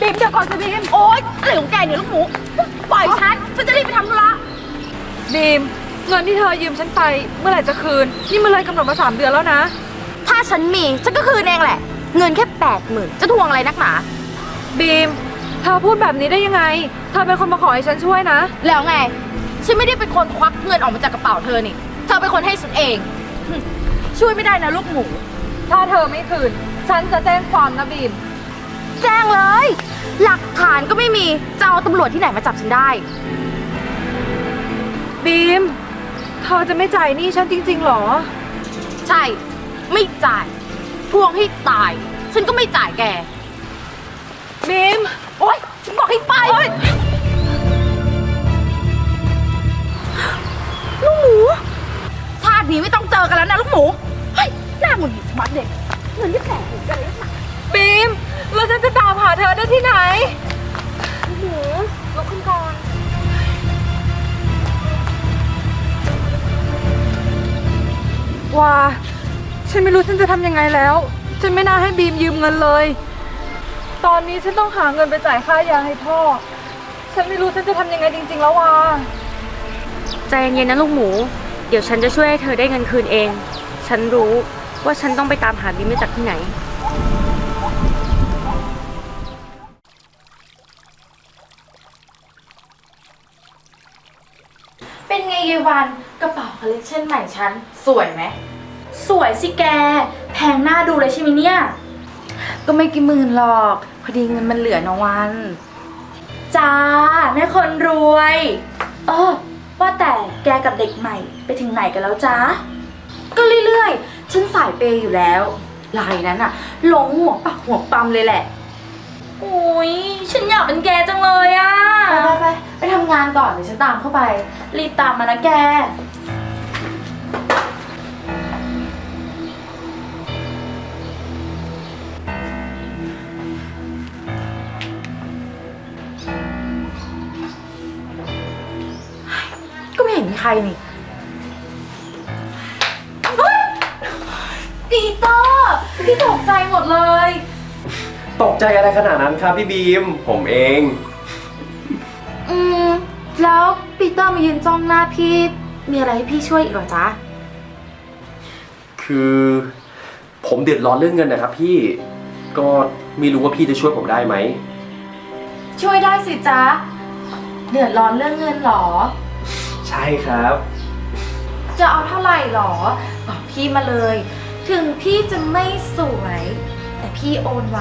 บีมเดี๋ยวก่อนสิบีมโอ๊ยอะไรของแกเนี่ยลูกหมูปล่อยฉันฉันจะรีบไปทำธุระบีมเงินที่เธอยืมฉันไปเมื่อไหร่จะคืน นี่มันเลยกำหนดมาสามเดือนแล้วนะ ถ้าฉันมีฉันก็คืนเองแหละ เงินแค่แปดหมื่นจะทวงอะไรนักหนาบีมเธอพูดแบบนี้ได้ยังไง เธอเป็นคนมาขอให้ฉันช่วยนะ แล้วไง ฉันไม่ได้เป็นคนควักเงินออกมาจากกระเป๋าเธอนี่ เธอเป็นคนให้ฉันเองหึช่วยไม่ได้นะลูกหมู ถ้าเธอไม่คืน ฉันจะแจ้งความนะบีม แจ้งเลย หลักฐานก็ไม่มี จะเอาตำรวจที่ไหนมาจับฉันได้ บีม เธอจะไม่จ่ายหนี้ฉันจริงๆหรอ ใช่ ไม่จ่ายทวงให้ตาย ฉันก็ไม่จ่ายแก บีม โอ๊ย ฉันบอกให้ไปลูกหมูชาตินี้ไม่ต้องเจอกันแล้วนะลูกหมู เฮ้ย หน้าหงุดหงิดชะมัดเด็กเงินที่แสนหนึ่งกันเลยนะ บีม แล้วฉันจะตามหาเธอได้ที่ไหนหมูลุกขึ้นก่อนว่าฉันไม่รู้ฉันจะทำยังไงแล้ว ฉันไม่น่าให้บีมยืมเงินเลย ตอนนี้ฉันต้องหาเงินไปจ่ายค่ายาให้พ่อ ฉันไม่รู้ฉันจะทำยังไงจริง ๆ แล้วว่าใจเย็นๆนะลูกหมู เดี๋ยวฉันจะช่วยให้เธอได้เงินคืนเอง ฉันรู้ว่าฉันต้องไปตามหาบิมมาจากที่ไหน เป็นไงยายวันกระเป๋าคอลเลคชันใหม่ฉัน สวยไหม สวยสิแก แพงหน้าดูเลยใช่ไหมเนี่ย ก็ไม่กี่หมื่นหรอก พอดีเงินมันเหลือนะวัน จ้าแม่คนรวยเออว่าแต่แกกับเด็กใหม่ไปถึงไหนกันแล้วจ้าก็เรื่อยๆ ฉันสายเปย์อยู่แล้วลายนั้นอะหลงหัวปักหัวปั๊มเลยแหละ โอ้ยฉันอยากเป็นแกจังเลยอะไปไปไปไปทำงานก่อนเดี๋ยวฉันตามเข้าไป รีบตามมานะแก ก็ไม่เห็นมีใครนี่เฮ้ยปีเตอร์พี่ตกใจหมดเลย ตกใจอะไรขนาดนั้นครับพี่บีม ผมเอง อืม แล้วปีเตอร์มายืนจ้องหน้าพี่ มีอะไรให้พี่ช่วยอีกเหรอจ๊ะ คือ ผมเดือดร้อนเรื่องเงินนะครับพี่ ก็ไม่รู้ว่าพี่จะช่วยผมได้ไหม ช่วยได้สิจ๊ะ เดือดร้อนเรื่องเงินเหรอ ใช่ครับ จะเอาเท่าไหร่หรอบอกพี่มาเลย ถึงพี่จะไม่สวยแต่ พี่โอนไว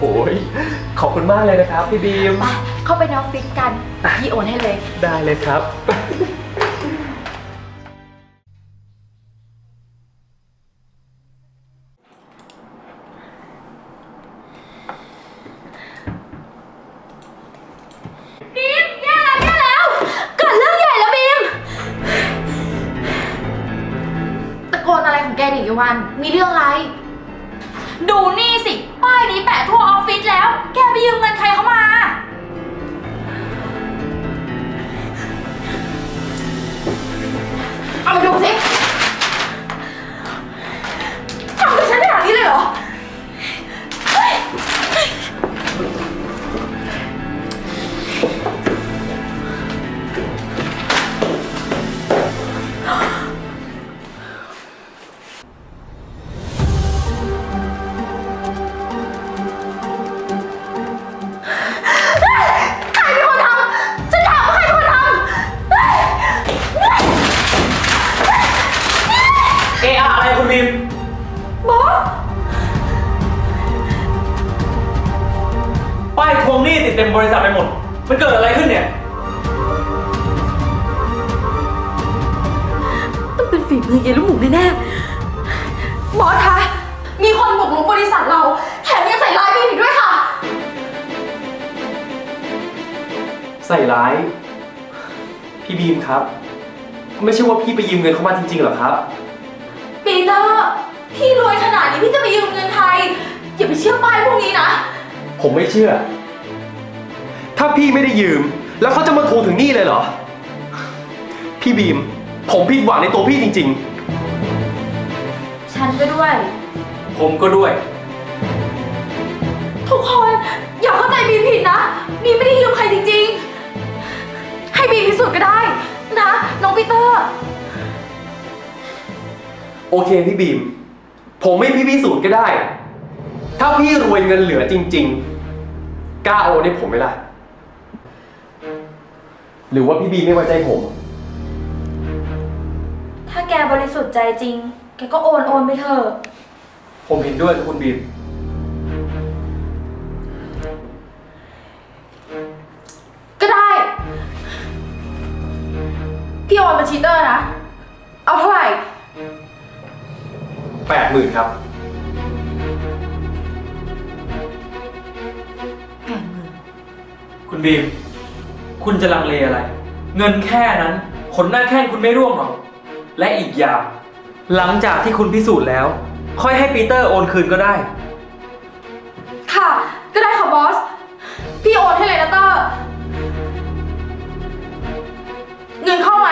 โอ้ยขอบคุณมากเลยนะครับ พี่บีมไปเข้าไปในออฟฟิศกัน พี่โอนให้เลย ได้เลยครับบี ป้ายทวงหนี้ติดเต็มบริษัทไปหมด มันเกิดอะไรขึ้นเนี่ย ต้องเป็นฝีมือเยลูกหมูแน่ๆบอสคะ มีคนบุกรุกบริษัทเรา แถมยังใส่ร้ายพี่อีกด้วยค่ะ ใส่ร้าย พี่บีมครับ ไม่ใช่ว่าพี่ไปยืมเงินเขามาจริงๆเหรอครับ ปีเตอร์ พี่รวยขนาดนี้พี่จะไปยืมเงินใครอย่าไปเชื่อป้ายพวกนี้นะ ผมไม่เชื่อ ถ้าพี่ไม่ได้ยืม แล้วเขาจะมาทวงถึงนี่เลยเหรอ พี่บีม ผมผิดหวังในตัวพี่จริงๆฉันก็ด้วยผมก็ด้วย ทุกคนอย่าเข้าใจบีมผิดนะบีมไม่ได้ยืมใครจริงๆ ให้บีมพิสูจน์ก็ได้ นะ น้องปีเตอร์ โอเคพี่บีม ผมไม่พี่พิสูจน์ก็ได้ ถ้าพี่รวยเงินเหลือจริง ๆกล้าโอนให้ผมไหมล่ะ หรือว่าพี่บีมไม่ไว้ใจผม ถ้าแกบริสุทธิ์ใจจริง แกก็โอนโอนไปเถอะผมเห็นด้วยกับคุณบีมก็ได้ พี่โอนบัญชีเตอร์นะ เอาเท่าไหร่ แปดหมื่นครับ แปดหมื่นคุณบีม คุณจะลังเลอะไร เงินแค่นั้นขนหน้าแข้งคุณไม่ร่วงหรอก และอีกอย่าง หลังจากที่คุณพิสูจน์แล้ว ค่อยให้ปีเตอร์โอนคืนก็ได้ ค่ะ ก็ได้ค่ะบอส พี่โอนให้เลยนะเตอร์ เงินเข้าไหม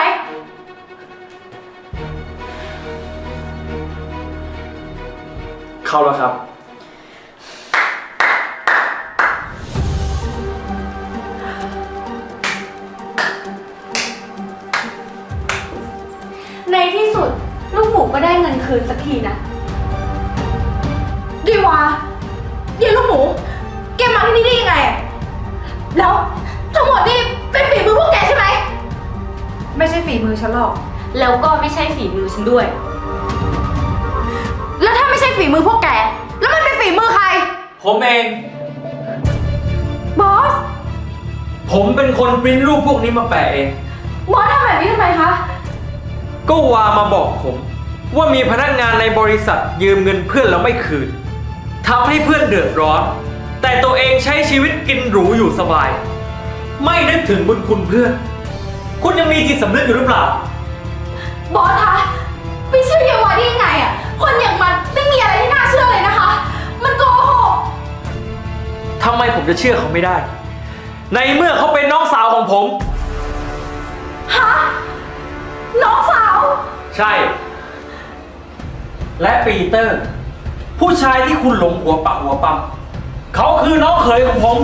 เข้าแล้วครับ ที่สุด ลูกหมูก็ได้เงินคืนสักทีนะดีวะเย็นลูกหมู แกมาที่นี่ได้ยังไงอะแล้วทั้งหมดนี่เป็นฝีมือพวกแกใช่ไหม ไม่ใช่ฝีมือฉันหรอก แล้วก็ไม่ใช่ฝีมือฉันด้วย แล้วถ้าไม่ใช่ฝีมือพวกแก แล้วมันเป็นฝีมือใคร ผมเอง บอส ผมเป็นคนปริ้นรูปพวกนี้มาแปะเอง บอสทำแบบนี้ทำไมคะ ก็วามาบอกผม ว่ามีพนักงานในบริษัทยืมเงินเพื่อนแล้วไม่คืนทำให้เพื่อนเดือดร้อน แต่ตัวเองใช้ชีวิตกินหรูอยู่สบาย ไม่นึกถึงบุญคุณเพื่อน คุณยังมีจิตสำนึกอยู่หรือเปล่า บอสคะไม่เชื่อเยาวาได้ยังไงอะคนอย่างมันไม่มีอะไรที่น่าเชื่อเลยนะคะ มันโกหก ทำไมผมจะเชื่อเขาไม่ได้ ในเมื่อเขาเป็นน้องสาวของผม ฮะ น้องสาว ใช่ และปีเตอร์ ผู้ชายที่คุณหลงหัวปักหัวปั๊มเขาคือน้องเขยของผม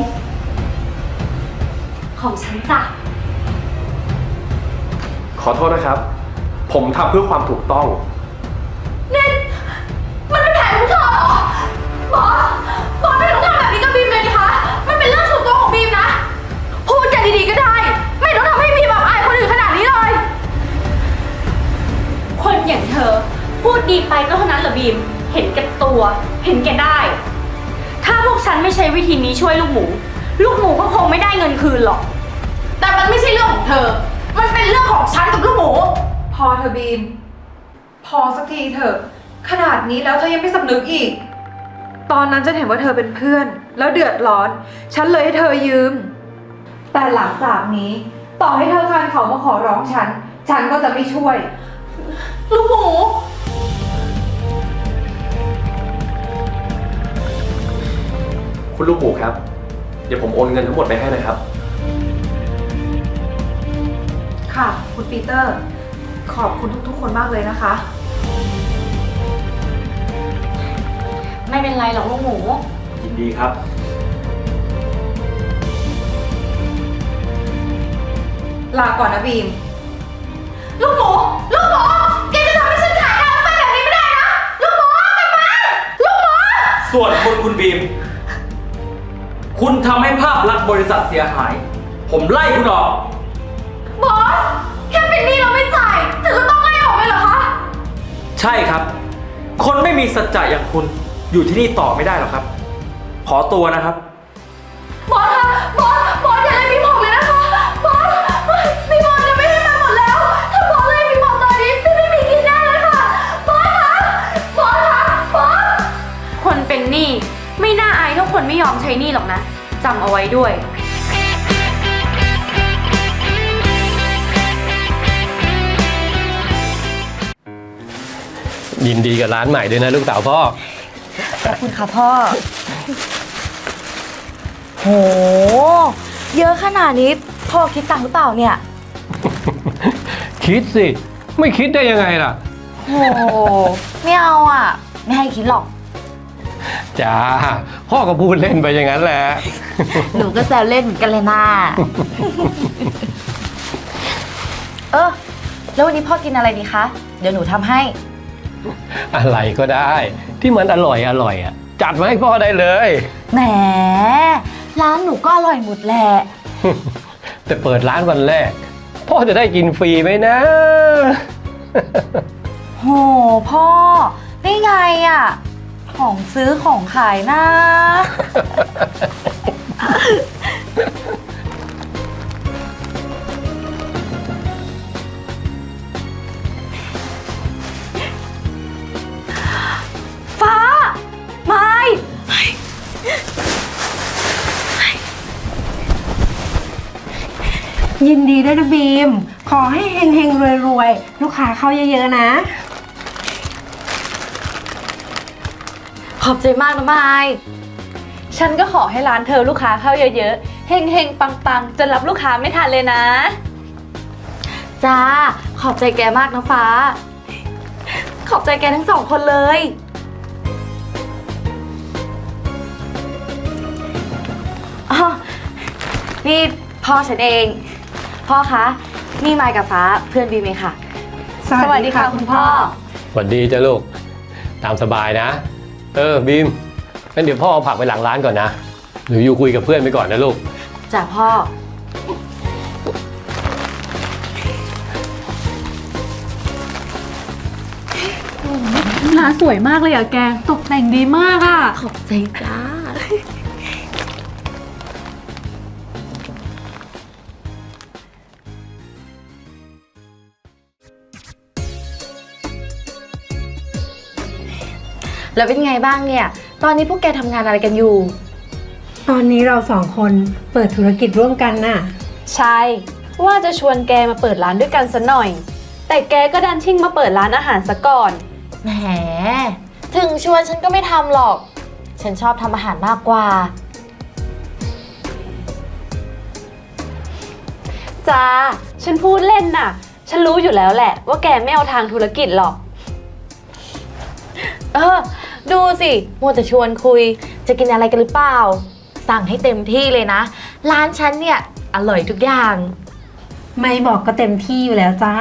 ของฉันจ้ะ ขอโทษนะครับ ผมทำเพื่อความถูกต้อง พูดดีไปก็เท่านั้นเหรอบีม เห็นแก่ตัว เห็นแก่ได้ ถ้าพวกฉันไม่ใช้วิธีนี้ช่วยลูกหมู ลูกหมูก็คงไม่ได้เงินคืนหรอก แต่มันไม่ใช่เรื่องของเธอ มันเป็นเรื่องของฉันกับลูกหมู พอเธอะบีม พอสักทีเถอะ ขนาดนี้แล้วเธอยังไม่สำนึกอีก ตอนนั้นฉันเห็นว่าเธอเป็นเพื่อน แล้วเดือดร้อน ฉันเลยให้เธอยืม แต่หลังจากนี้ ต่อให้เธอคานเขามาขอร้องฉัน ฉันก็จะไม่ช่วย ลูกหมู คุณลูกหมูครับ เดี๋ยวผมโอนเงินทั้งหมดไปให้นะครับ ค่ะ คุณปีเตอร์ ขอบคุณทุกๆ คนมากเลยนะคะ ไม่เป็นไรหรอกลูกหมู ยินดีครับ ลาก่อนนะบีม ลูกหมู ลูกหมู แกจะทำให้ฉันขายหน้าไปแบบนี้ไม่ได้นะ ลูกหมูกลับมา ลูกหมู ส่วนคุณคุณบีม คุณทำให้ภาพลักษณ์บริษัทเสียหาย ผมไล่คุณออก บอส แค่เป็นหนี้เราไม่จ่าย ถึงก็ต้องไล่ออกเลยเหรอคะ ใช่ครับ คนไม่มีสัจจะอย่างคุณอยู่ที่นี่ต่อไม่ได้หรอกครับ ขอตัวนะครับ บอสคะบอส บอสอย่าไล่พี่หมอกเลยนะคะ บอสพี่หมอกจะไม่ให้มาหมดแล้ว ถ้าบอสไล่พี่หมอกตอนนี้พี่ไม่มีกินแน่เลยค่ะ บอสคะ บอสคะ บอส คนเป็นหนี้ คนไม่ยอมใช้หนี้หรอกนะจำเอาไว้ด้วย ยินดีกับร้านใหม่ด้วยนะลูกสาวพ่อ ขอบคุณค่ะพ่อ โห เยอะขนาดนี้พ่อคิดตังค์หรือเปล่าเนี่ย คิดสิ ไม่คิดได้ยังไงล่ะ โห ไม่เอาอะ ไม่ให้คิดหรอก จ้าพ่อก็พูดเล่นไปอย่างนั้นแหละ หนูก็แซวเล่นเหมือนกันเลยนะเออ แล้ววันนี้พ่อกินอะไรดีคะ เดี๋ยวหนูทำให้ อะไรก็ได้ ที่มันอร่อยอร่อยอะจัดมาให้พ่อได้เลย แหม ร้านหนูก็อร่อยหมดแหละ แต่เปิดร้านวันแรก พ่อจะได้กินฟรีไหมนะ โห พ่อ ได้ไงอะ่ะ ของซื้อของขายนะ ฟ้า ไม้ยินดีด้วยนะบีม ขอให้เฮงเฮงรวยรวยๆ ลูกค้าเข้าเยอะๆนะ ขอบใจมากนะไม้ฉันก็ขอให้ร้านเธอลูกค้าเข้าเยอะๆ เฮงๆ ปังๆ จนรับลูกค้าไม่ทันเลยนะ จ้า ขอบใจแกมากนะฟ้า ขอบใจแกทั้งสองคนเลยอ๋อนี่พ่อฉันเอง พ่อคะนี่มายกับฟ้าเพื่อนบีมเองค่ะ สวัสดีค่ะคุณพ่อ สวัสดีจ้ะลูก ตามสบายนะ เออบีมงั้นเดี๋ยวพ่อเอาผักไปหลังร้านก่อนนะหรืออยู่คุยกับเพื่อนไปก่อนนะลูก จ้าพ่อ ร้านสวยมากเลยอะแก ตกแต่งดีมากอะขอบใจจ้า แล้วเป็นไงบ้างเนี่ย ตอนนี้พวกแกทำงานอะไรกันอยู่ ตอนนี้เราสองคนเปิดธุรกิจร่วมกันน่ะ ใช่ ว่าจะชวนแกมาเปิดร้านด้วยกันซะหน่อย แต่แกก็ดันชิ่งมาเปิดร้านอาหารซะก่อน แหม ถึงชวนฉันก็ไม่ทำหรอก ฉันชอบทำอาหารมากกว่า จ้า ฉันพูดเล่นน่ะ ฉันรู้อยู่แล้วแหละ ว่าแกไม่เอาทางธุรกิจหรอก เออ ดูสิมัวแต่ชวนคุย จะกินอะไรกันหรือเปล่า สั่งให้เต็มที่เลยนะ ร้านฉันเนี่ย อร่อยทุกอย่าง ไม่บอกก็เต็มที่อยู่แล้วจ้า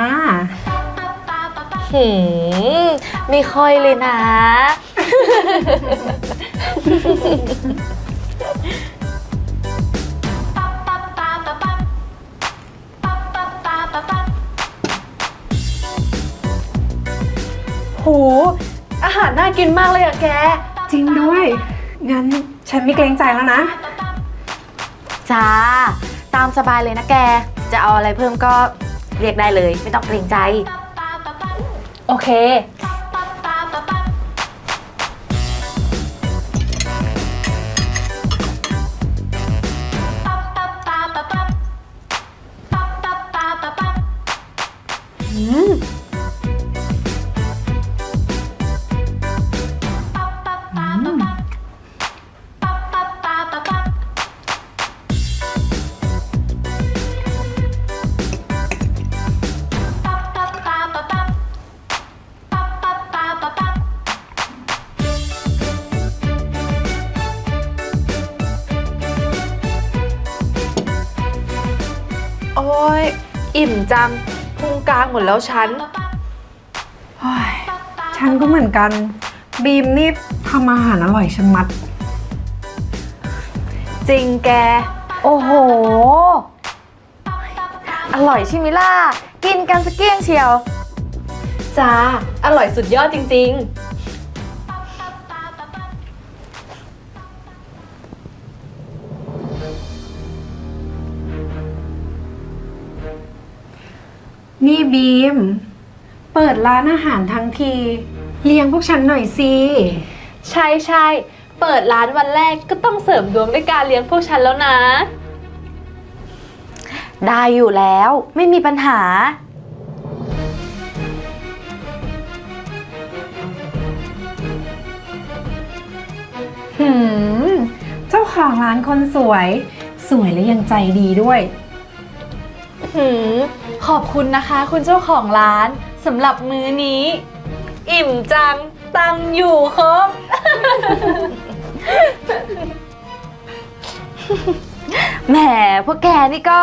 หืม ไม่ค่อยเลยนะโห อาหารน่ากินมากเลยอะแก จริงด้วย งั้นฉันไม่เกรงใจแล้วนะ จ้า ตามสบายเลยนะแก จะเอาอะไรเพิ่มก็เรียกได้เลย ไม่ต้องเกรงใจ โอเค อิ่มจังพุงกลางหมดแล้วฉัน โอ้ยฉันก็เหมือนกัน บีมนี่ทำอาหารอร่อยชะมัด จริงแก โอ้โห อร่อยใช่ไหมล่ะ กินกันสกเกี้ยงเชียว จ้า อร่อยสุดยอดจริง ๆ นี่บีม เปิดร้านอาหารทั้งที เลี้ยงพวกฉันหน่อยสิ ใช่ใช่เปิดร้านวันแรกก็ต้องเสริมดวงด้วยการเลี้ยงพวกฉันแล้วนะ ได้อยู่แล้วไม่มีปัญหา หืม เจ้าของร้านคนสวย สวยและยังใจดีด้วย หืม ขอบคุณนะคะ คุณเจ้าของร้านสำหรับมื้อนี้ อิ่มจังตังอยู่ครบ แหมพวกแกนี่ก็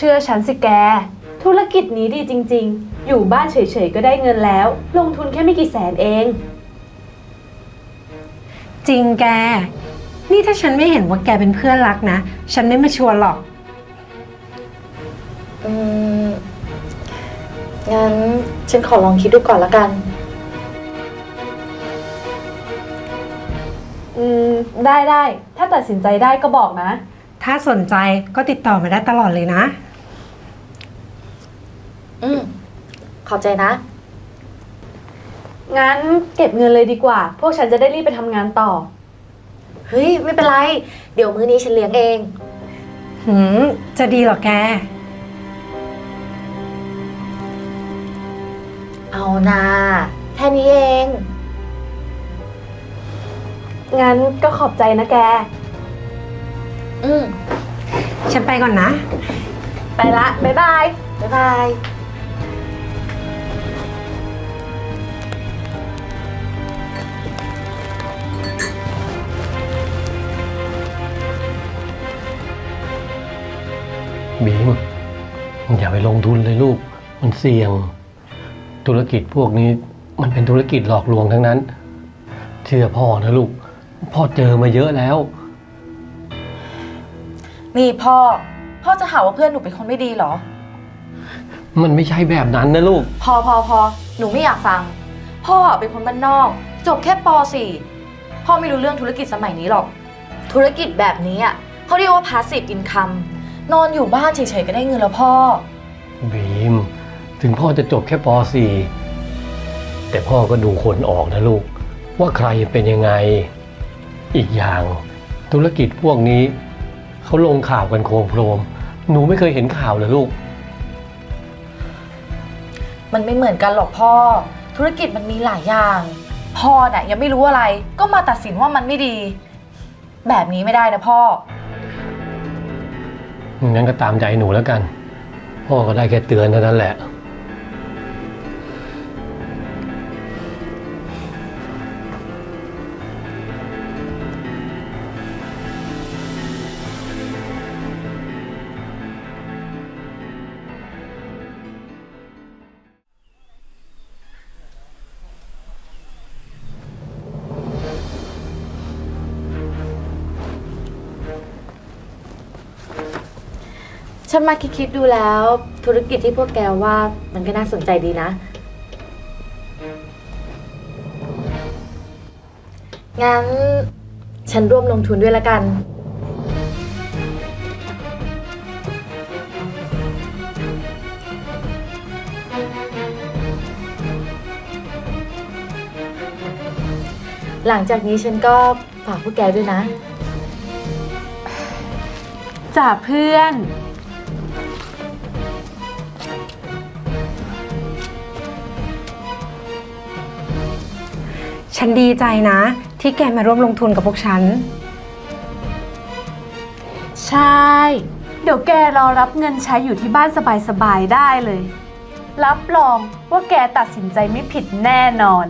ชื่อฉันสิแก ธุรกิจนี้ดีจริง ๆ อยู่บ้านเฉยๆก็ได้เงินแล้ว ลงทุนแค่ไม่กี่แสนเอง จริงแก นี่ถ้าฉันไม่เห็นว่าแกเป็นเพื่อนรักนะ ฉันไม่มาชวนหรอก อืม งั้นฉันขอลองคิดดูก่อนละกัน อืม ได้ได้ ถ้าตัดสินใจได้ก็บอกนะ ถ้าสนใจก็ติดต่อมาได้ตลอดเลยนะ อืมขอบใจนะ งั้นเก็บเงินเลยดีกว่า พวกฉันจะได้รีบไปทำงานต่อ เฮ้ย ไม่เป็นไร เดี๋ยวมื้อนี้ฉันเลี้ยงเอง หืม จะดีเหรอแก เอานาแค่นี้เอง งั้นก็ขอบใจนะแก อืม ฉันไปก่อนนะ ไปละ บ๊ายบาย บ๊ายบาย บีมอย่าไปลงทุนเลยลูก มันเสี่ยง ธุรกิจพวกนี้ มันเป็นธุรกิจหลอกลวงทั้งนั้น เชื่อพ่อนะลูก พ่อเจอมาเยอะแล้ว นี่พ่อ พ่อจะหาว่าเพื่อนหนูเป็นคนไม่ดีเหรอ มันไม่ใช่แบบนั้นนะลูก พอพอพอหนูไม่อยากฟัง พ่อเป็นคนบ้านนอก จบแค่ป .4 พ่อไม่รู้เรื่องธุรกิจสมัยนี้หรอก ธุรกิจแบบนี้อะเขาเรียกว่า passive income นอนอยู่บ้านเฉยๆก็ได้เงินแล้วพ่อ บีม ถึงพ่อจะจบแค่ป .4 แต่พ่อก็ดูคนออกนะลูก ว่าใครเป็นยังไง อีกอย่างธุรกิจพวกนี้เขาลงข่าวกันโครมโครมหนูไม่เคยเห็นข่าวเลยลูก มันไม่เหมือนกันหรอกพ่อ ธุรกิจมันมีหลายอย่าง พ่อน่ะยังไม่รู้อะไร ก็มาตัดสินว่ามันไม่ดี แบบนี้ไม่ได้นะพ่อ งั้นก็ตามใจหนูแล้วกัน พ่อก็ได้แค่เตือนเท่านั้นแหละ นมาคิดๆดูแล้ว ธุรกิจที่พวกแกว่ามันก็น่าสนใจดีนะ งั้น ฉันร่วมลงทุนด้วยละกัน หลังจากนี้ฉันก็ฝากพวกแกด้วยนะ จ่าเพื่อน ฉันดีใจนะ ที่แกมาร่วมลงทุนกับพวกฉัน ใช่ เดี๋ยวแกรอรับเงินใช้อยู่ที่บ้านสบายๆได้เลย รับรองว่าแกตัดสินใจไม่ผิดแน่นอน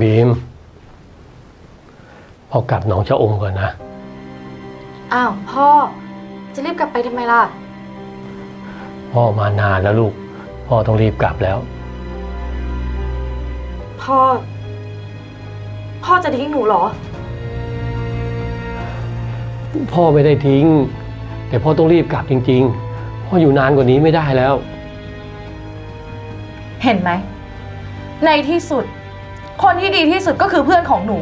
บีมพอกลับหนองชะอมก่อนนะ อ้าวพ่อ จะรีบกลับไปทำไมล่ะ พ่อมานานแล้วลูก พ่อต้องรีบกลับแล้ว พ่อ พ่อจะทิ้งหนูเหรอ พ่อไม่ได้ทิ้ง แต่พ่อต้องรีบกลับจริง ๆ พ่ออยู่นานกว่านี้ไม่ได้แล้ว เห็นไหม ในที่สุด คนที่ดีที่สุดก็คือเพื่อนของหนู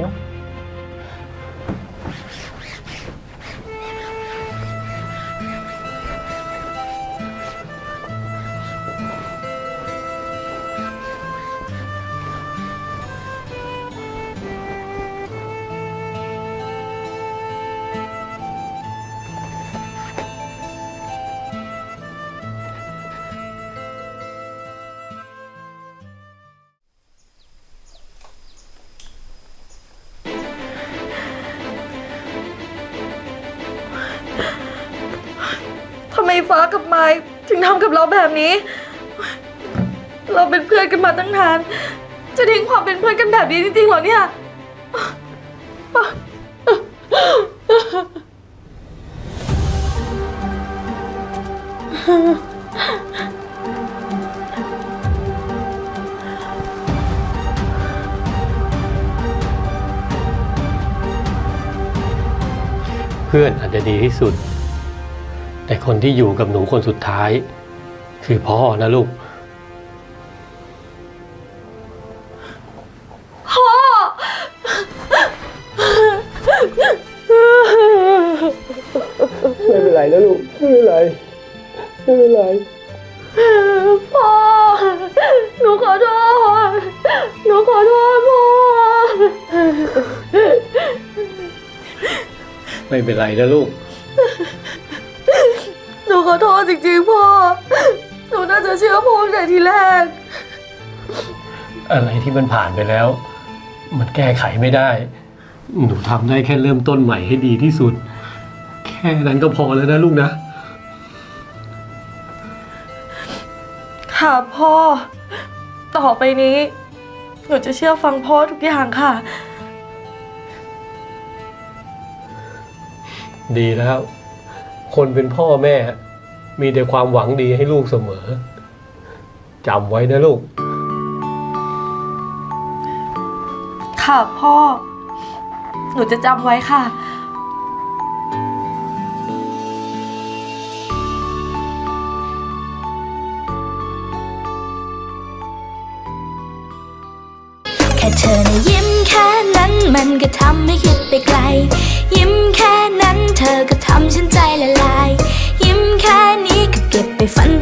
ำไมฟ้ากับไม้ถึงทำกับเราแบบนี้ เราเป็นเพื่อนกันมาตั้งนาน จะทิ้งความเป็นเพื่อนกันแบบนี้จริงๆเหรอเนี่ย เพื่อนอาจจะดีที่สุด แต่คนที่อยู่กับหนูคนสุดท้าย คือพ่อนะลูกไม่เป็นไรนะลูก ไม่เป็นไร ไม่เป็นไร พ่อ หนูขอโทษ หนูขอโทษพ่อ ไม่เป็นไรนะลูก ทีแรก อะไรที่มันผ่านไปแล้ว มันแก้ไขไม่ได้ หนูทำได้แค่เริ่มต้นใหม่ให้ดีที่สุด แค่นั้นก็พอแล้วนะลูกนะ ค่ะพ่อ ต่อไปนี้ หนูจะเชื่อฟังพ่อทุกอย่างค่ะ ดีแล้ว คนเป็นพ่อแม่ มีแต่ความหวังดีให้ลูกเสมอ จำไว้นะลูก ค่ะพ่อ หนูจะจำไว้ค่ะ แค่เธอนะยิ้มแค่นั้นมันก็ทำให้คิดไปไกล ยิ้มแค่นั้นเธอก็ทำฉันใจละ